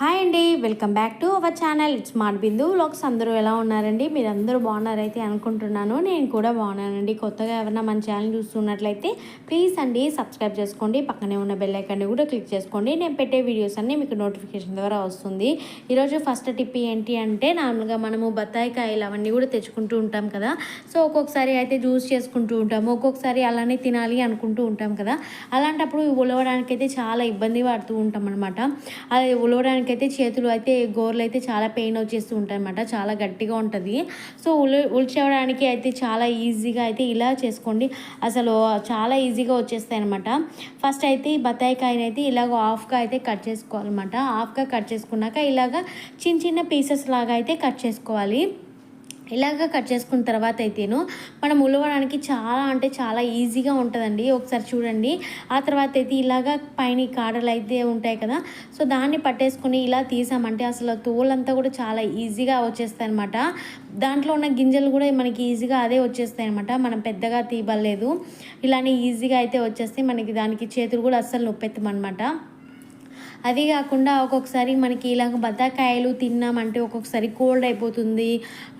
Hi అండి welcome back to our channel. It's smart Bindu vlogs అందరూ ఎలా ఉన్నారండి? మీరు అందరూ బాగున్నారైతే అనుకుంటున్నాను. నేను కూడా బాగున్నానండి. కొత్తగా ఎవరైనా మన ఛానల్ చూస్తున్నట్లయితే ప్లీజ్ అండి సబ్స్క్రైబ్ చేసుకోండి. పక్కనే ఉన్న బెల్ ఐకాన్ని కూడా క్లిక్ చేసుకోండి. నేను పెట్టే వీడియోస్ అన్నీ మీకు నోటిఫికేషన్ ద్వారా వస్తుంది. ఈరోజు ఫస్ట్ టిప్ ఏంటి అంటే నార్మల్గా మనము బత్తాయి కాయలు అవన్నీ కూడా తెచ్చుకుంటూ ఉంటాం కదా. సో ఒక్కొక్కసారి అయితే జ్యూస్ చేసుకుంటూ ఉంటాము. ఒక్కొక్కసారి అలానే తినాలి అనుకుంటూ ఉంటాం కదా. అలాంటప్పుడు ఉలవడానికి అయితే చాలా ఇబ్బంది పడుతూ ఉంటాం అనమాట అది ఉలవడానికి మనకైతే చేతులు అయితే గోర్లు అయితే చాలా పెయిన్ వచ్చేస్తూ ఉంటాయి అనమాట చాలా గట్టిగా ఉంటుంది. సో ఉల్ అయితే చాలా ఈజీగా అయితే ఇలా చేసుకోండి. అసలు చాలా ఈజీగా వచ్చేస్తాయి అనమాట ఫస్ట్ అయితే ఈ బత్తాయికాయని అయితే ఇలాగ హాఫ్గా అయితే కట్ చేసుకోవాలన్నమాట. హాఫ్గా కట్ చేసుకున్నాక ఇలాగ చిన్న చిన్న పీసెస్ లాగా అయితే కట్ చేసుకోవాలి. ఇలాగ కట్ చేసుకున్న తర్వాత అయితేను మనం ఉలవడానికి చాలా అంటే చాలా ఈజీగా ఉంటుందండి. ఒకసారి చూడండి. ఆ తర్వాత అయితే ఇలాగ పైన కాడలు అయితే ఉంటాయి కదా. సో దాన్ని పట్టేసుకొని ఇలా తీసామంటే అసలు తోలంతా కూడా చాలా ఈజీగా వచ్చేస్తాయి అనమాట దాంట్లో ఉన్న గింజలు కూడా మనకి ఈజీగా అదే వచ్చేస్తాయి అనమాట మనం పెద్దగా తీవలేదు ఇలానే ఈజీగా అయితే వచ్చేస్తే మనకి దానికి చేతులు కూడా అస్సలు నొప్పెత్తమన్నమాట. అది కాకుండా ఒక్కొక్కసారి మనకి ఇలాగ బత్తాకాయలు తిన్నామంటే ఒక్కొక్కసారి కోల్డ్ అయిపోతుంది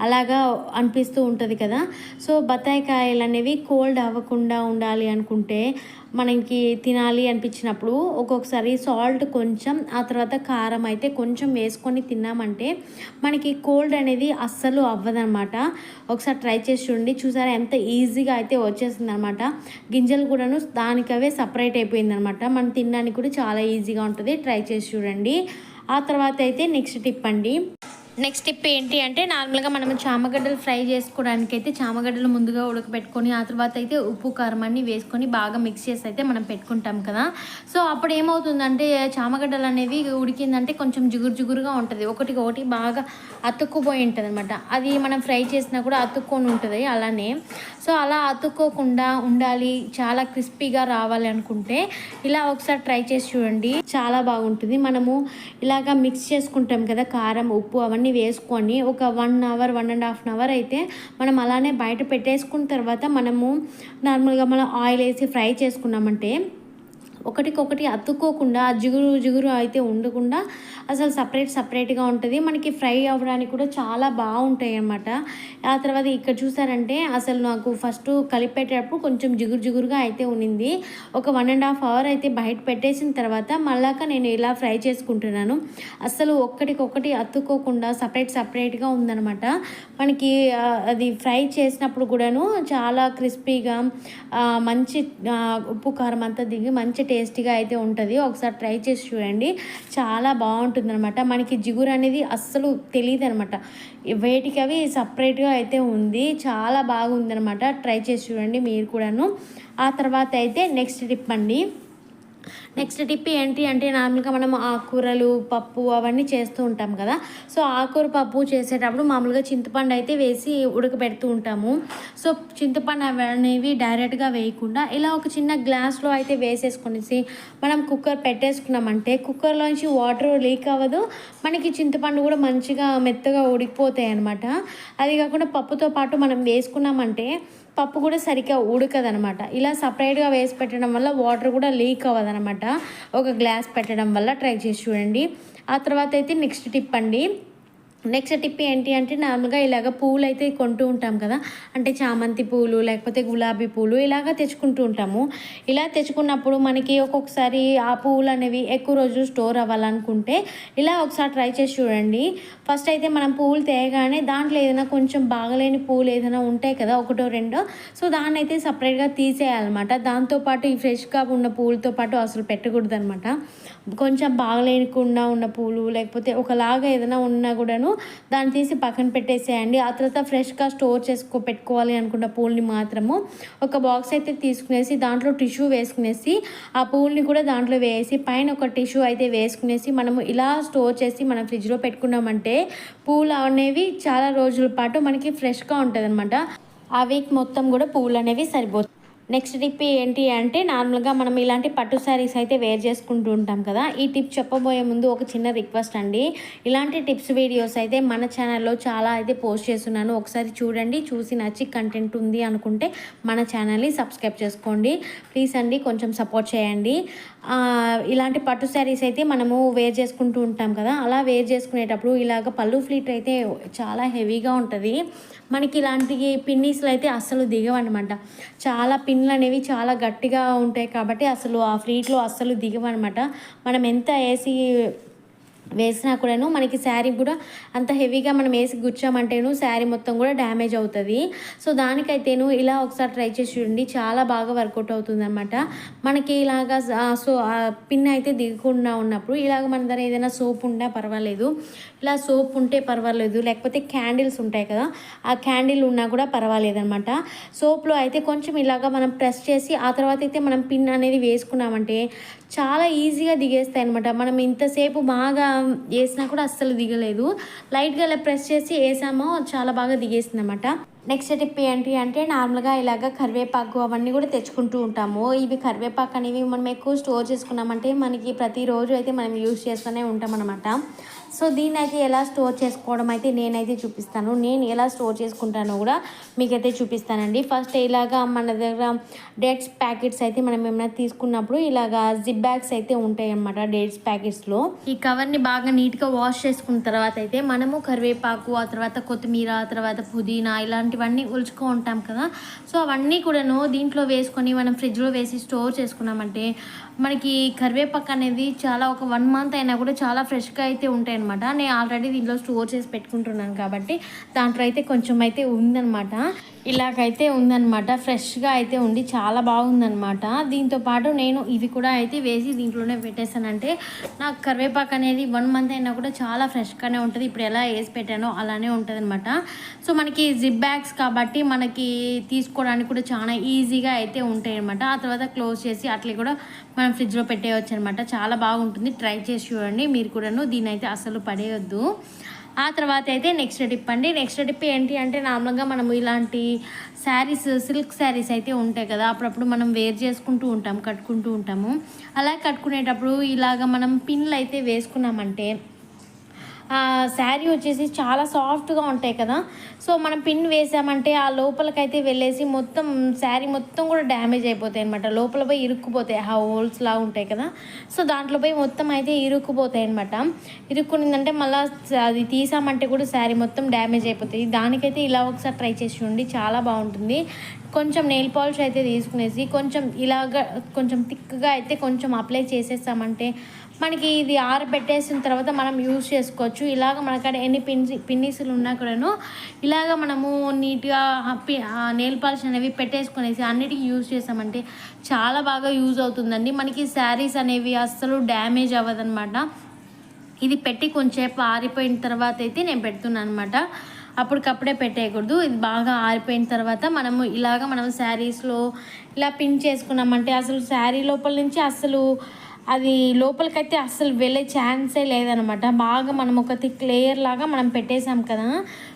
అలాగా అనిపిస్తూ ఉంటుంది కదా. సో బత్తాయి కాయలు అనేవి కోల్డ్ అవ్వకుండా ఉండాలి అనుకుంటే మనకి తినాలి అనిపించినప్పుడు ఒక్కొక్కసారి సాల్ట్ కొంచెం ఆ తర్వాత కారం అయితే కొంచెం వేసుకొని తిన్నామంటే మనకి కోల్డ్ అనేది అస్సలు అవ్వదనమాట. ఒకసారి ట్రై చేసి చూడండి. చూసారా ఎంత ఈజీగా అయితే వచ్చేసింది అనమాట గింజలు కూడాను దానికవే సపరేట్ అయిపోయింది అనమాట మనం తినడానికి కూడా చాలా ఈజీగా ఉంటుంది. ట్రై చేసి చూడండి. ఆ తర్వాత అయితే నెక్స్ట్ టిప్ అండి. నెక్స్ట్ టిప్ ఏంటి అంటే నార్మల్గా మనం చామగడ్డలు ఫ్రై చేసుకోవడానికి అయితే చామగడ్డలు ముందుగా ఉడకబెట్టుకొని ఆ తర్వాత అయితే ఉప్పు కారం అన్ని వేసుకొని బాగా మిక్స్ చేసి అయితే మనం పెట్టుకుంటాం కదా. సో అప్పుడు ఏమవుతుందంటే చామగడ్డలు అనేవి ఉడికిందంటే కొంచెం జిగురు జిగురుగా ఉంటుంది. ఒకటికి ఒకటి బాగా అతుక్కుపోయి ఉంటుంది అనమాట అది మనం ఫ్రై చేసినా కూడా అతుక్కొని ఉంటుంది అలానే. సో అలా అతుక్కోకుండా ఉండాలి చాలా క్రిస్పీగా రావాలి అనుకుంటే ఇలా ఒకసారి ట్రై చేసి చూడండి. చాలా బాగుంటుంది. మనము ఇలాగా మిక్స్ చేసుకుంటాం కదా కారం ఉప్పు అవన్నీ వేసుకొని ఒక one hour one and half hour అయితే మనం అలానే బయట పెట్టేసుకున్న తర్వాత మనము నార్మల్గా మనం ఆయిల్ వేసి ఫ్రై చేసుకున్నామంటే ఒకటికొకటి అతుక్కోకుండా ఆ జిగురు జిగురు అయితే ఉండకుండా అసలు సపరేట్ సపరేట్గా ఉంటుంది. మనకి ఫ్రై అవ్వడానికి కూడా చాలా బాగుంటాయి అన్నమాట. ఆ తర్వాత ఇక్కడ చూసారంటే అసలు నాకు ఫస్ట్ కలిపేటప్పుడు కొంచెం జిగురు జిగురుగా అయితే ఉన్నింది. ఒక వన్ అండ్ హాఫ్ అవర్ అయితే బయట పెట్టేసిన తర్వాత మళ్ళాక నేను ఇలా ఫ్రై చేసుకుంటున్నాను. అసలు ఒక్కటికొకటి అతుక్కోకుండా సపరేట్ సపరేట్గా ఉందన్నమాట. మనకి అది ఫ్రై చేసినప్పుడు కూడాను చాలా క్రిస్పీగా మంచి ఉప్పు కారం అంతా దిగి మంచి టేస్టీగా అయితే ఉంటుంది. ఒకసారి ట్రై చేసి చూడండి. చాలా బాగుంటుంది అనమాట మనకి జిగురు అనేది అస్సలు తెలియదు అనమాట వేటికి అవి సపరేట్గా అయితే ఉంది. చాలా బాగుందనమాట ట్రై చేసి చూడండి మీరు కూడాను. ఆ తర్వాత అయితే నెక్స్ట్ టిప్ అండి. నెక్స్ట్ టిప్ ఏంటి అంటే నార్మల్గా మనం ఆకుకూరలు పప్పు అవన్నీ చేస్తూ ఉంటాం కదా. సో ఆకుకూర పప్పు చేసేటప్పుడు మామూలుగా చింతపండు అయితే వేసి ఉడకబెడుతూ ఉంటాము. సో చింతపండు అవి అనేవి డైరెక్ట్గా వేయకుండా ఇలా ఒక చిన్న గ్లాస్లో అయితే వేసేసుకునేసి మనం కుక్కర్ పెట్టేసుకున్నామంటే కుక్కర్లోంచి వాటర్ లీక్ అవ్వదు. మనకి చింతపండు కూడా మంచిగా మెత్తగా ఉడికిపోతాయి అనమాట అది కాకుండా పప్పుతో పాటు మనం వేసుకున్నామంటే పప్పు కూడా సరిగ్గా ఉడకదనమాట. ఇలా సపరేట్గా వేసి పెట్టడం వల్ల వాటర్ కూడా లీక్ అవ్వదనమాట. ఒక గ్లాస్ పెట్టడం వల్ల ట్రై చేసి చూడండి. ఆ తర్వాత అయితే నెక్స్ట్ టిప్ అండి. నెక్స్ట్ టిప్ ఏంటి అంటే నార్మల్గా ఇలాగ పువ్వులు అయితే కొంటూ ఉంటాం కదా. అంటే చామంతి పూలు లేకపోతే గులాబీ పూలు ఇలాగ తెచ్చుకుంటూ ఉంటాము. ఇలా తెచ్చుకున్నప్పుడు మనకి ఒక్కొక్కసారి ఆ పువ్వులు అనేవి ఎక్కువ రోజులు స్టోర్ అవ్వాలనుకుంటే ఇలా ఒకసారి ట్రై చేసి చూడండి. ఫస్ట్ అయితే మనం పువ్వులు తేయగానే దాంట్లో ఏదైనా కొంచెం బాగలేని పువ్వులు ఏదైనా ఉంటాయి కదా ఒకటో రెండో. సో దాన్ని అయితే సపరేట్గా తీసేయాలన్నమాట. దాంతోపాటు ఈ ఫ్రెష్గా ఉన్న పువ్వులతో పాటు అసలు పెట్టకూడదు అనమాట కొంచెం బాగలేకుండా ఉన్న పూలు లేకపోతే ఒకలాగా ఏదైనా ఉన్నా కూడాను దాన్ని తీసి పక్కన పెట్టేసేయండి. ఆ తర్వాత ఫ్రెష్గా స్టోర్ చేసుకో పెట్టుకోవాలి అనుకున్న పూలని మాత్రము ఒక బాక్స్ అయితే తీసుకునేసి దాంట్లో టిష్యూ వేసుకునేసి ఆ పూలని కూడా దాంట్లో వేసి పైన ఒక టిష్యూ అయితే వేసుకునేసి మనము ఇలా స్టోర్ చేసి మనం ఫ్రిడ్జ్లో పెట్టుకున్నామంటే పూలు అనేవి చాలా రోజుల పాటు మనకి ఫ్రెష్గా ఉంటుంది ఆ వీక్ మొత్తం కూడా పూలు అనేవి సరిపోతాయి. నెక్స్ట్ టిప్ ఏంటి అంటే నార్మల్గా మనం ఇలాంటి పట్టు శారీస్ అయితే వేర్ చేసుకుంటూ ఉంటాం కదా. ఈ టిప్ చెప్పబోయే ముందు ఒక చిన్న రిక్వెస్ట్ అండి. ఇలాంటి టిప్స్ వీడియోస్ అయితే మన ఛానల్లో చాలా అయితే పోస్ట్ చేస్తున్నాను. ఒకసారి చూడండి చూసి నచ్చి కంటెంట్ ఉంది అనుకుంటే మన ఛానల్ని సబ్స్క్రైబ్ చేసుకోండి. ప్లీజ్ అండి కొంచెం సపోర్ట్ చేయండి. ఇలాంటి పట్టు శారీస్ అయితే మనము వేర్ చేసుకుంటూ ఉంటాం కదా. అలా వేర్ చేసుకునేటప్పుడు ఇలాగ పళ్ళు ఫ్లీట్ అయితే చాలా హెవీగా ఉంటుంది. మనకి ఇలాంటి పిన్నీస్లు అయితే అస్సలు దిగవన్నమాట. చాలా పిన్లు అనేవి చాలా గట్టిగా ఉంటాయి కాబట్టి అసలు ఆ ఫ్లీట్లో అస్సలు దిగవన్నమాట. మనం ఎంత వేసి వేసినా కూడాను మనకి శారీ కూడా అంత హెవీగా మనం వేసి గుచ్చామంటేను శారీ మొత్తం కూడా డ్యామేజ్ అవుతుంది. సో దానికైతేను ఇలా ఒకసారి ట్రై చేసి చూడండి. చాలా బాగా వర్కౌట్ అవుతుంది అనమాట మనకి ఇలాగా సో ఆ పిన్ అయితే దిగకుండా ఉన్నప్పుడు ఇలాగ మన దగ్గర ఏదైనా సోప్ ఉన్నా పర్వాలేదు. ఇలా సోప్ ఉంటే పర్వాలేదు. లేకపోతే క్యాండిల్స్ ఉంటాయి కదా ఆ క్యాండిల్ ఉన్నా కూడా పర్వాలేదు అనమాట సోప్లో అయితే కొంచెం ఇలాగా మనం ప్రెస్ చేసి ఆ తర్వాత అయితే మనం పిన్ అనేది వేసుకున్నామంటే చాలా ఈజీగా దిగేస్తాయి అనమాట మనం ఇంతసేపు బాగా వేసినా కూడా అస్సలు దిగలేదు. లైట్గా ఇలా ప్రెస్ చేసి వేసామో. చాలా బాగా దిగేసింది అనమాట నెక్స్ట్ టిప్ ఏంటి అంటే నార్మల్గా ఇలాగ కరివేపాకు అవన్నీ కూడా తెచ్చుకుంటూ ఉంటాము. ఇవి కరివేపాకు అనేవి మనం ఎక్కువ స్టోర్ చేసుకున్నామంటే మనకి ప్రతిరోజు అయితే మనం యూజ్ చేస్తూనే ఉంటాం అనమాట సో దీన్ని అయితే ఎలా స్టోర్ చేసుకోవడం అయితే నేనైతే చూపిస్తాను. నేను ఎలా స్టోర్ చేసుకుంటానో కూడా మీకైతే చూపిస్తానండి. ఫస్ట్ ఇలాగా మన దగ్గర డేట్స్ ప్యాకెట్స్ అయితే మనం ఏమైనా తీసుకున్నప్పుడు ఇలాగా జిప్ బ్యాగ్స్ అయితే ఉంటాయి అన్నమాట డేట్స్ ప్యాకెట్స్లో. ఈ కవర్ని బాగా నీట్గా వాష్ చేసుకున్న తర్వాత అయితే మనము కరివేపాకు ఆ తర్వాత కొత్తిమీర ఆ తర్వాత పుదీనా ఇలాంటివన్నీ ఉల్చుకో ఉంటాం కదా. సో అవన్నీ కూడాను దీంట్లో వేసుకొని మనం ఫ్రిడ్జ్లో వేసి స్టోర్ చేసుకున్నామంటే మనకి కరివేపాకు అనేది చాలా ఒక వన్ మంత్ అయినా కూడా చాలా ఫ్రెష్గా అయితే ఉంటాయి అనమాట నేను ఆల్రెడీ దీంట్లో స్టోర్ చేసి పెట్టుకుంటున్నాను కాబట్టి దాంట్లో అయితే కొంచెం అయితే ఉందన్నమాట. ఇలాగైతే ఉందన్నమాట. ఫ్రెష్గా అయితే ఉండి చాలా బాగుందన్నమాట. దీంతో పాటు నేను ఇవి కూడా అయితే వేసి దీంట్లోనే పెట్టేశానంటే నాకు కరివేపాకు అనేది వన్ మంత్ అయినా కూడా చాలా ఫ్రెష్గానే ఉంటుంది. ఇప్పుడు ఎలా వేసి పెట్టానో అలానే ఉంటుంది అనమాట సో మనకి జిప్ బ్యాగ్స్ కాబట్టి మనకి తీసుకోవడానికి కూడా చాలా ఈజీగా అయితే ఉంటాయి అనమాట ఆ తర్వాత క్లోజ్ చేసి అట్లా కూడా మనం ఫ్రిడ్జ్లో పెట్టేయచ్చు అనమాట చాలా బాగుంటుంది. ట్రై చేసి చూడండి. మీరు కూడాను దీని అయితే అసలు పడేయొద్దు. ఆ తర్వాత అయితే నెక్స్ట్ టిప్ అండి. నెక్స్ట్ టిప్ ఏంటి అంటే నార్మల్గా మనం ఇలాంటి శారీస్ సిల్క్ శారీస్ అయితే ఉంటాయి కదా. అప్పుడప్పుడు మనం వేర్ చేసుకుంటూ ఉంటాం కట్టుకుంటూ ఉంటాము. అలా కట్టుకునేటప్పుడు ఇలాగ మనం పిన్లు అయితే వేసుకున్నామంటే శారీ వచ్చేసి చాలా సాఫ్ట్గా ఉంటాయి కదా. సో మనం పిన్ వేసామంటే ఆ లోపలికైతే వెళ్ళేసి మొత్తం శారీ మొత్తం కూడా డ్యామేజ్ అయిపోతాయి అనమాట లోపల పోయి ఇరుక్కుపోతాయి. ఆ హోల్స్ లా ఉంటాయి కదా. సో దాంట్లో పోయి మొత్తం అయితే ఇరుక్కుపోతాయి అనమాట ఇరుక్కునిందంటే మళ్ళీ అది తీసామంటే కూడా శారీ మొత్తం డ్యామేజ్ అయిపోతాయి. దానికైతే ఇలా ఒకసారి ట్రై చేసి చూడండి. చాలా బాగుంటుంది. కొంచెం నెయిల్ పాలిష్ అయితే తీసుకునేసి కొంచెం ఇలాగ కొంచెం థిక్గా అయితే కొంచెం అప్లై చేసేస్తామంటే మనకి ఇది ఆరబెట్టేసిన తర్వాత మనం యూజ్ చేసుకోవచ్చు. ఇలాగ మనకాడ ఎన్ని పిన్స్ పిన్నీసులు ఉన్నా కూడాను ఇలాగ మనము నీట్గా నెయిల్ పాలిష్ అనేవి పెట్టేసుకునేసి అన్నిటికీ యూజ్ చేసామంటే చాలా బాగా యూజ్ అవుతుందండి. మనకి శారీస్ అనేవి అస్సలు డ్యామేజ్ అవ్వదన్నమాట. ఇది పెట్టి కొంచెంసేపు ఆరిపోయిన తర్వాత అయితే నేను పెడుతున్నాను అనమాట అప్పటికప్పుడే పెట్టేయకూడదు. ఇది బాగా ఆరిపోయిన తర్వాత మనము ఇలాగ మనం శారీస్లో ఇలా పిన్ చేసుకున్నామంటే అసలు శారీ లోపల నుంచి అసలు అది లోపలికైతే అస్సలు వెళ్ళే ఛాన్సే లేదనమాట. బాగా మనం ఒక థిక్ లేయర్ లాగా మనం పెట్టేసాం కదా.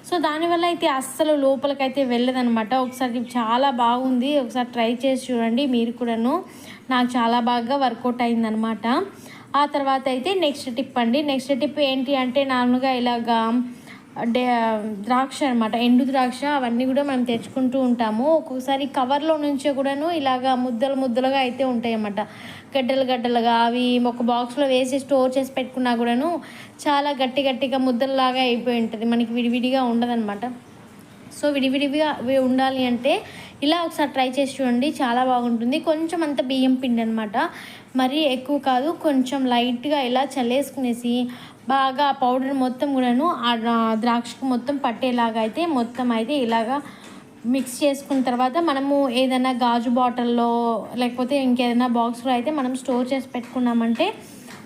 సో దానివల్ల అయితే అస్సలు లోపలికైతే వెళ్ళదనమాట. ఒకసారి చాలా బాగుంది. ఒకసారి ట్రై చేసి చూడండి మీరు కూడాను. నాకు చాలా బాగా వర్కౌట్ అయిందనమాట. ఆ తర్వాత అయితే నెక్స్ట్ టిప్ అండి. నెక్స్ట్ టిప్ ఏంటి అంటే నార్మల్గా ఇలాగా డే ద్రాక్ష అనమాట ఎండు ద్రాక్ష అవన్నీ కూడా మనం తెచ్చుకుంటూ ఉంటాము. ఒక్కొక్కసారి కవర్లో నుంచే కూడాను ఇలాగా ముద్దలు ముద్దలుగా అయితే ఉంటాయి అన్నమాట గడ్డలు గడ్డలుగా అవి ఒక బాక్స్లో వేసి స్టోర్ చేసి పెట్టుకున్నా కూడాను చాలా గట్టి గట్టిగా ముద్దలలాగా అయిపోయి ఉంటుంది. మనకి విడివిడిగా ఉండదన్నమాట. సో విడివిడిగా ఉండాలి అంటే ఇలా ఒకసారి ట్రై చేసి చూడండి చాలా బాగుంటుంది. కొంచెం అంత బియ్యం పిండి అనమాట మరీ ఎక్కువ కాదు కొంచెం లైట్గా ఇలా చల్లేసుకునేసి బాగా పౌడర్ మొత్తం కూడాను ఆ ద్రాక్షకు మొత్తం పట్టేలాగా అయితే మొత్తం అయితే ఇలాగా మిక్స్ చేసుకున్న తర్వాత మనము ఏదైనా గాజు బాటిల్లో లేకపోతే ఇంకేదైనా బాక్స్లో అయితే మనం స్టోర్ చేసి పెట్టుకున్నామంటే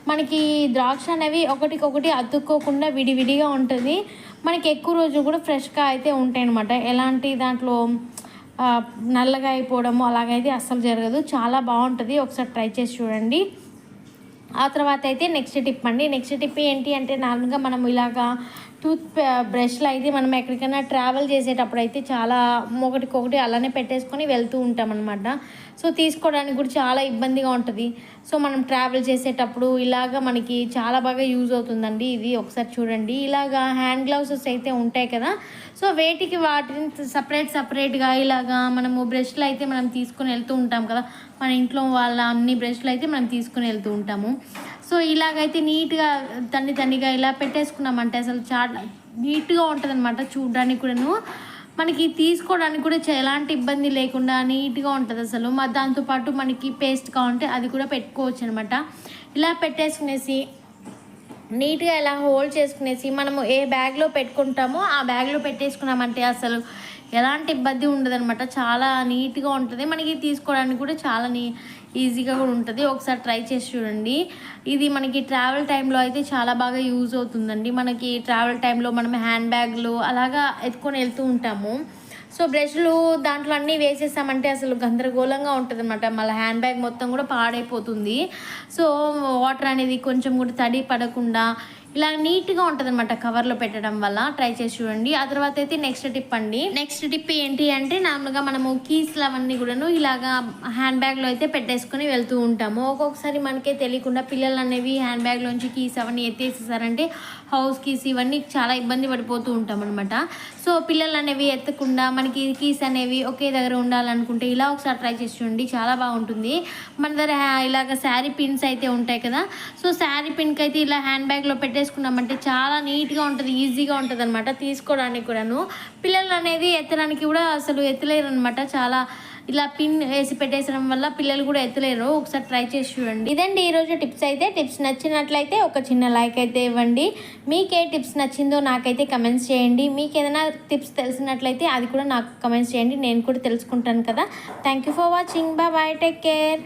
మనకి ద్రాక్ష అనేవి ఒకటికొకటి అతుక్కోకుండా విడివిడిగా ఉంటుంది. మనకి ఎక్కువ రోజు కూడా ఫ్రెష్గా అయితే ఉంటాయి అనమాట ఎలాంటి దాంట్లో నల్లగా అయిపోవడము అలాగైతే అస్సలు జరగదు. చాలా బాగుంటుంది. ఒకసారి ట్రై చేసి చూడండి. ఆ తర్వాత అయితే నెక్స్ట్ టిప్ అండి. నెక్స్ట్ టిప్ ఏంటి అంటే నార్మల్గా మనం ఇలాగా టూత్ బ్రష్లు అయితే మనం ఎక్కడికైనా ట్రావెల్ చేసేటప్పుడు అయితే చాలా ఒకటికొకటి అలానే పెట్టేసుకొని వెళ్తూ ఉంటాం అనమాట సో తీసుకోవడానికి కూడా చాలా ఇబ్బందిగా ఉంటుంది. సో మనం ట్రావెల్ చేసేటప్పుడు ఇలాగ మనకి చాలా బాగా యూజ్ అవుతుందండి ఇది. ఒకసారి చూడండి. ఇలాగా హ్యాండ్ గ్లౌసెస్ అయితే ఉంటాయి కదా. సో వేటికి వాటిని సపరేట్ సపరేట్గా ఇలాగా మనము బ్రష్లు అయితే మనం తీసుకొని వెళ్తూ ఉంటాం కదా. మన ఇంట్లో వాళ్ళ అన్ని బ్రష్లు అయితే మనం తీసుకొని వెళ్తూ ఉంటాము. సో ఇలాగైతే నీట్గా తన్ని తన్నిగా ఇలా పెట్టేసుకున్నామంటే అసలు చాలా నీట్గా ఉంటుంది అనమాట చూడడానికి కూడాను. మనకి తీసుకోవడానికి కూడా ఎలాంటి ఇబ్బంది లేకుండా నీట్గా ఉంటుంది అసలు. మరి దాంతోపాటు మనకి పేస్ట్ కావాలంటే అది కూడా పెట్టుకోవచ్చు అనమాట ఇలా పెట్టేసుకునేసి నీట్గా ఇలా హోల్డ్ చేసుకునేసి మనము ఏ బ్యాగ్లో పెట్టుకుంటామో ఆ బ్యాగ్లో పెట్టేసుకున్నామంటే అసలు ఎలాంటి ఇబ్బంది ఉండదనమాట చాలా నీట్గా ఉంటుంది. మనకి తీసుకోవడానికి కూడా చాలా నీ ఈజీగా కూడా ఉంటుంది. ఒకసారి ట్రై చేసి చూడండి. ఇది మనకి ట్రావెల్ టైంలో అయితే చాలా బాగా యూజ్ అవుతుందండి. మనకి ట్రావెల్ టైంలో మనం హ్యాండ్ బ్యాగ్లు అలాగా ఎత్తుకొని వెళ్తూ ఉంటాము. సో బ్రష్లు దాంట్లో అన్నీ వేసేసామంటే అసలు గందరగోళంగా ఉంటుంది అనమాట మళ్ళీ హ్యాండ్ బ్యాగ్ మొత్తం కూడా పాడైపోతుంది. సో వాటర్ అనేది కొంచెం కూడా తడి పడకుండా ఇలా నీట్గా ఉంటుంది అనమాట కవర్లో పెట్టడం వల్ల. ట్రై చేసి చూడండి. ఆ తర్వాత అయితే నెక్స్ట్ టిప్ అండి. నెక్స్ట్ టిప్ ఏంటి అంటే నార్మల్గా మనము కీస్లు అవన్నీ కూడాను ఇలాగా హ్యాండ్ బ్యాగ్లో అయితే పెట్టేసుకొని వెళ్తూ ఉంటాము. ఒక్కొక్కసారి మనకే తెలియకుండా పిల్లలు అనేవి హ్యాండ్ బ్యాగ్లోంచి కీస్ అవన్నీ ఎత్తేసేసారంటే హౌస్ కీస్ ఇవన్నీ చాలా ఇబ్బంది పడిపోతూ ఉంటాం అనమాట సో పిల్లలు అనేవి ఎత్తకుండా మనకి కీస్ అనేవి ఒకే దగ్గర ఉండాలనుకుంటే ఇలా ఒకసారి ట్రై చేసి చూడండి. చాలా బాగుంటుంది. మన దగ్గర ఇలాగ శారీ పిన్స్ అయితే ఉంటాయి కదా. సో శారీ పిన్కి అయితే ఇలా హ్యాండ్ బ్యాగ్లో పెట్టే పెట్టేసుకున్నామంటే చాలా నీట్గా ఉంటుంది ఈజీగా ఉంటుంది అనమాట తీసుకోవడానికి కూడాను. పిల్లలు అనేది ఎత్తడానికి కూడా అసలు ఎత్తలేరు అనమాట చాలా ఇలా పిన్ వేసి పెట్టేసడం వల్ల పిల్లలు కూడా ఎత్తలేరు. ఒకసారి ట్రై చేసి చూడండి. ఇదండి ఈరోజు టిప్స్ అయితే. టిప్స్ నచ్చినట్లయితే ఒక చిన్న లైక్ అయితే ఇవ్వండి. మీకు ఏ టిప్స్ నచ్చిందో నాకైతే కమెంట్స్ చేయండి. మీకు ఏదైనా టిప్స్ తెలిసినట్లయితే అది కూడా నాకు కమెంట్స్ చేయండి. నేను కూడా తెలుసుకుంటాను కదా. Thank you for watching. Bye bye. Take care.